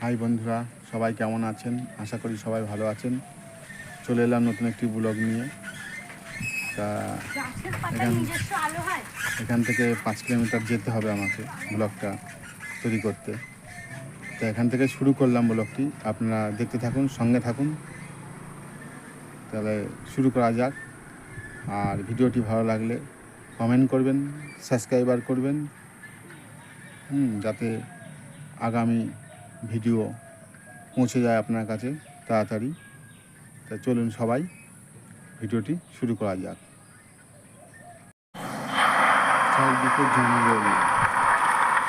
High বন্ধুরা সবাই কেমন আছেন? আশা করি সবাই ভালো আছেন। চলে এলাম নতুন একটি ব্লগ নিয়ে। তা এখান- এখান থেকে পাঁচ কিলোমিটার যেতে হবে আমাকে ব্লগটা তৈরি করতে। তো এখান থেকে শুরু করলাম ব্লগটি। আপনারা দেখতে থাকুন সঙ্গে থাকুন। তাহলে শুরু করা যাক। আর ভিডিওটি ভালো লাগলে কমেন্ট করবেন সাবস্ক্রাইবার করবেন। হুম, যাতে আগামী ভিডিও পৌঁছে যায় আপনার কাছে তাড়াতাড়ি। তা চলুন সবাই, ভিডিওটি শুরু করা যাক। চারদিকে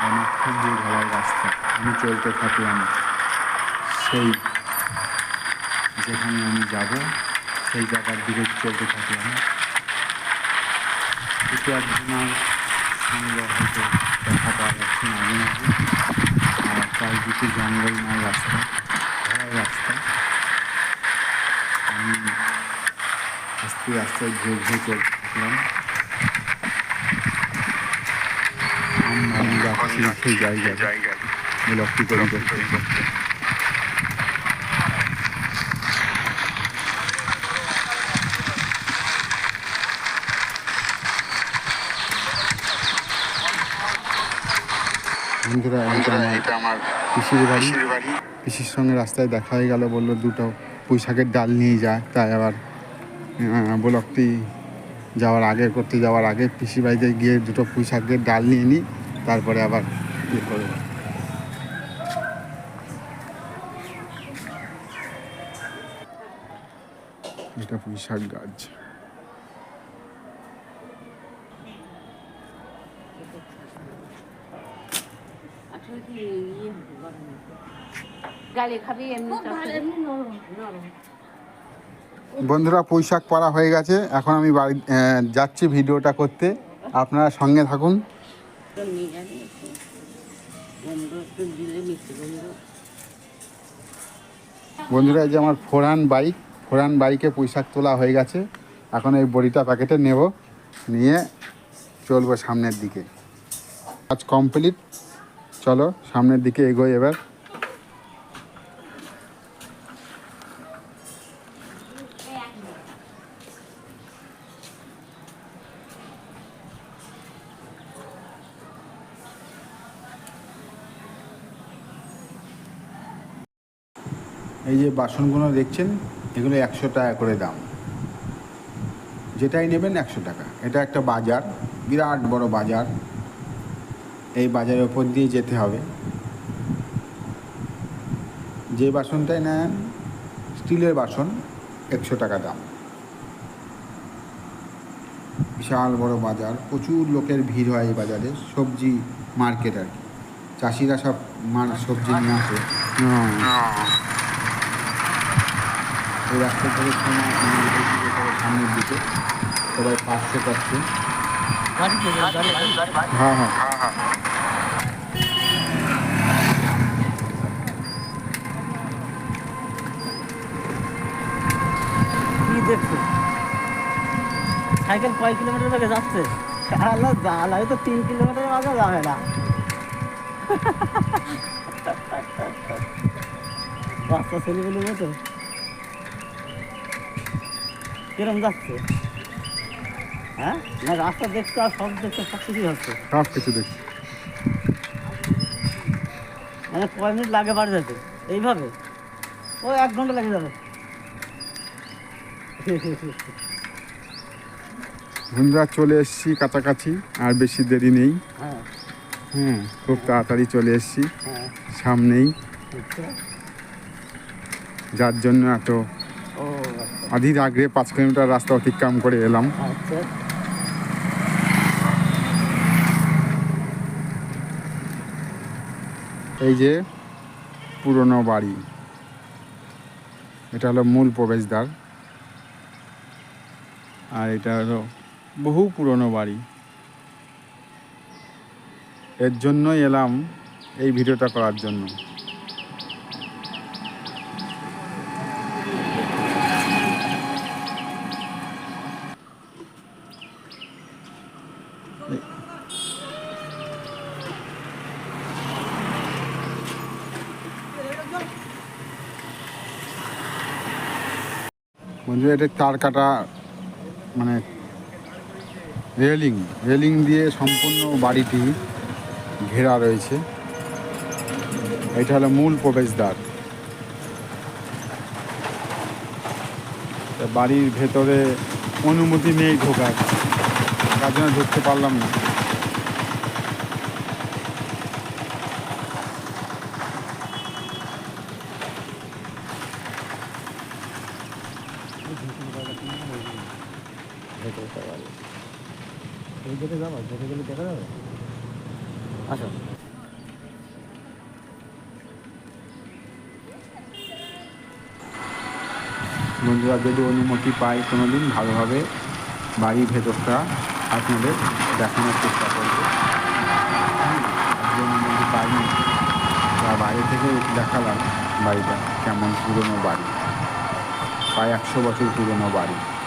আমার খুব ভালো রাস্তা। আমি সেই যেখানে আমি যাব, সেই জায়গার দিকে চলতে থাকলাম। কিছু একজনের সঙ্গে দেখা পাওয়া যাচ্ছে আর চারিদিকে জঙ্গলময় রাস্তা ভালো রাস্তা আমি আস্তে আস্তে ধীরে ধীরে চলতে থাকলাম আমি যাচ্ছি সেই জায়গায় ব্লকটি তৈরি করতে বন্ধুরা এটা আমার পিসির বাড়ি। পিসির সঙ্গে রাস্তায় দেখা হয়ে গেল বলল দুটো পুঁইশাকের ডাল নিয়ে যায় তাই আবার ব্লকটি যাওয়ার আগে করতে যাওয়ার আগে পিসি বাড়িতে গিয়ে দুটো পুঁইশাকের ডাল নিয়ে নিই তারপরে আবার ইয়ে করব। এটা পুঁই শাক গাছ। বন্ধুরা, পুঁইশাক পাড়া হয়ে গেছে। এখন আমি বাড়ি যাচ্ছি ভিডিওটা করতে। আপনারা সঙ্গে থাকুন। বন্ধুরা, এই যে আমার ফোরান বাইক, ফোরান বাইকে পুঁইশাক তোলা হয়ে গেছে। এখন এই বড়িটা প্যাকেটে নেব, নিয়ে চলবো সামনের দিকে। কাজ কমপ্লিট। চলো, সামনের দিকে এগোই এবার। এই যে বাসনগুলো দেখছেন, এগুলো একশো টাকা করে দাম। যেটাই নেবেন একশো টাকা। এটা একটা বাজার, বিরাট বড় বাজার। এই বাজারের ওপর দিয়ে যেতে হবে। যে বাসনটাই নেন স্টিলের বাসন একশো টাকা দাম। বিশাল বড় বাজার প্রচুর লোকের ভিড় হয় এই বাজারে সবজি মার্কেট আর কি। চাষিরা সব মার সবজি নিয়ে আসে। এই রাস্তা থেকে সামনের দিকে সবাই পাচ্ছে পাচ্ছে হ্যাঁ হ্যাঁ। সাইকেল কয় কিলোমিটার বেগে যাচ্ছে? আল্লাহ জাল তো তিন কিলোমিটার মাঝে যাবে না। রাস্তা ছেলেগুলো মতো কিরম যাচ্ছে? হ্যাঁ? না রাস্তা আর সব সব কিছুই হচ্ছে। সব কিছু দেখছি। মানে কয় মিনিট লাগে বাড়ি যেতে? এইভাবে? ও এক ঘণ্টা লেগে যাবে। বন্ধুরা চলে এসেছি কাছাকাছি আর বেশি দেরি নেই। হ্যাঁ। খুব তাড়াতাড়ি চলে এসেছি। হ্যাঁ। সামনেই। আচ্ছা। যার জন্য এত ও আচ্ছা। অধীর আগ্রে পাঁচ কিলোমিটার রাস্তা অতিক্রম করে এলাম। আচ্ছা। এই যে পুরনো বাড়ি। এটা হলো মূল প্রবেশদ্বার। আর এটা হলো বহু পুরনো বাড়ি। এর জন্যই এলাম এই ভিডিওটা করার জন্য। বন্ধুরা এটা তার কাটা মানে রেলিং রেলিং দিয়ে সম্পূর্ণ বাড়িটি ঘেরা রয়েছে। এটা হলো মূল প্রবেশদ্বার। বাড়ির ভেতরে অনুমতি নেই ঢোকার তার জন্য ঢুকতে পারলাম না। আসো বন্ধুরা, যদি অনুমতি পাই কোনো দিন ভালোভাবে বাড়ির ভেতরটা আপনাদের দেখানোর চেষ্টা করব। পাইনি বাইরে থেকে দেখালাম বাড়িটা, কেমন পুরনো বাড়ি। প্রায় একশো বছর পুরনো বাড়ি।